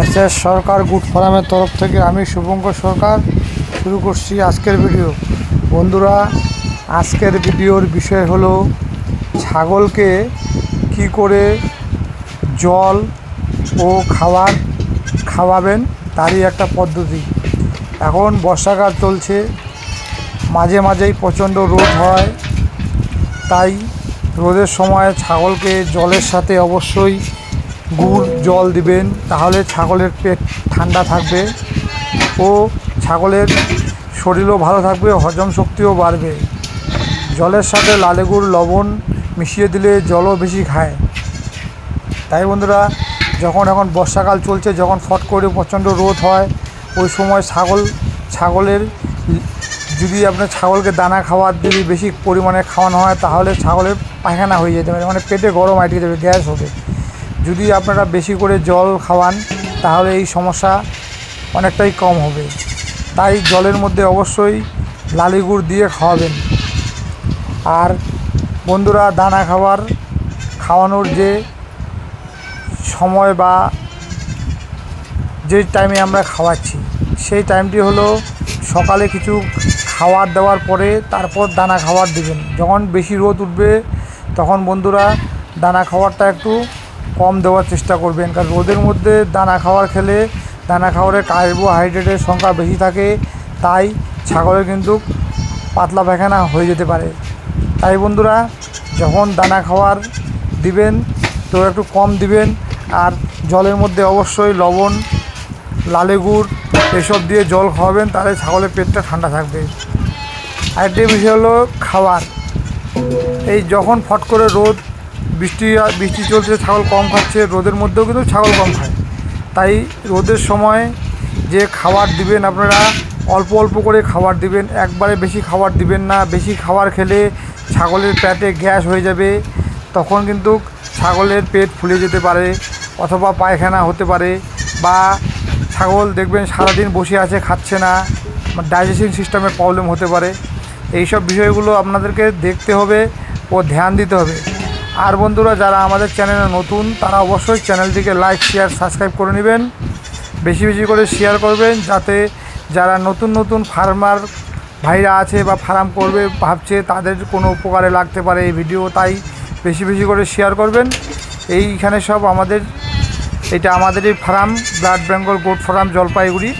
S S সরকার good ফোরামের তরফ থেকে আমি শুভঙ্কর সরকার শুরু করছি আজকের ভিডিও। বন্ধুরা, আজকের ভিডিওর বিষয় হলো ছাগলকে কি করে জল ও খাবার খাওয়াবেন তারই একটা পদ্ধতি। এখন বর্ষাকাল চলছে, মাঝে মাঝেই প্রচণ্ড রোদ হয়, তাই রোদের সময় ছাগলকে জলের সাথে অবশ্যই গুড়, জল দিবেন, তাহলে ছাগলের পেট ঠান্ডা থাকবে ও ছাগলের শরীরও ভালো থাকবে, হজম শক্তিও বাড়বে। জলের সাথে লালে গুড়, লবণ মিশিয়ে দিলে জলও বেশি খায়। তাই বন্ধুরা, যখন এখন বর্ষাকাল চলছে, যখন ফট করে প্রচণ্ড রোদ হয়, ওই সময় ছাগল, ছাগলের যদি আপনার ছাগলকে দানা খাওয়ার যদি বেশি পরিমাণে খাওয়ানো হয়, তাহলে ছাগলের পায়খানা হয়ে যেতে পারে মানে পেটে গরম আটকে যাবে, গ্যাস হবে। যদি আপনারা বেশি করে জল খাওয়ান, তাহলে এই সমস্যা অনেকটাই কম হবে। তাই জলের মধ্যে অবশ্যই লালি গুড় দিয়ে খাওয়াবেন। আর বন্ধুরা, দানা খাবার খাওয়ানোর যে সময় বা যে টাইমে আমরা খাওয়াচ্ছি, সেই টাইমটি হলো সকালে কিছু খাবার দেওয়ার পরে তারপর দানা খাবার দিবেন। যখন বেশি রোদ উঠবে, তখন বন্ধুরা, দানা খাবারটা একটু কম দেওয়ার চেষ্টা করবেন। কারণ রোদের মধ্যে দানা খাওয়ার খেলে দানা খাবারে কার্বোহাইড্রেটের সংখ্যা বেশি থাকে, তাই ছাগলের কিন্তু পাতলা পায়খানা হয়ে যেতে পারে। তাই বন্ধুরা, যখন দানা খাওয়ার দিবেন, তো একটু কম দিবেন, আর জলের মধ্যে অবশ্যই লবণ, লালে গুড় এসব দিয়ে জল খাওয়াবেন, তাহলে ছাগলের পেটটা ঠান্ডা থাকবে। আরেকটি বিষয় হলো খাবার। এই যখন ফট করে রোদ বৃষ্টি বৃষ্টি চলছে, ছাগল কম খাচ্ছে, রোদের মধ্যেও কিন্তু ছাগল কম খায়। তাই রোদের সময় যে খাবার দিবেন আপনারা, অল্প অল্প করে খাবার দিবেন, একবারে বেশি খাবার দিবেন না, বেশি খাবার খেলে ছাগলের পেটে গ্যাস হয়ে যাবে, তখন কিন্তু ছাগলের পেট ফুলে যেতে পারে, অথবা পায়খানা হতে পারে, বা ছাগল দেখবেন সারাদিন বসে আছে, খাচ্ছে না ডাইজেশন সিস্টেমের প্রবলেম হতে পারে। এই সব বিষয়গুলো আপনাদেরকে দেখতে হবে ও ধ্যান দিতে হবে। আর বন্ধুরা, যারা আমাদের চ্যানেলে নতুন, তারা অবশ্যই চ্যানেলটিকে লাইক, শেয়ার, সাবস্ক্রাইব করে নেবেন। বেশি বেশি করে শেয়ার করবেন, যাতে যারা নতুন নতুন ফার্মার ভাইরা আছে বা ফার্ম করবে, ভাবছে তাদের কোনো উপকারে লাগতে পারে এই ভিডিও, তাই বেশি বেশি করে শেয়ার করবেন। এইখানে সব আমাদের, এটা আমাদেরই farm, black Bengal goat farm, Jalpaiguri.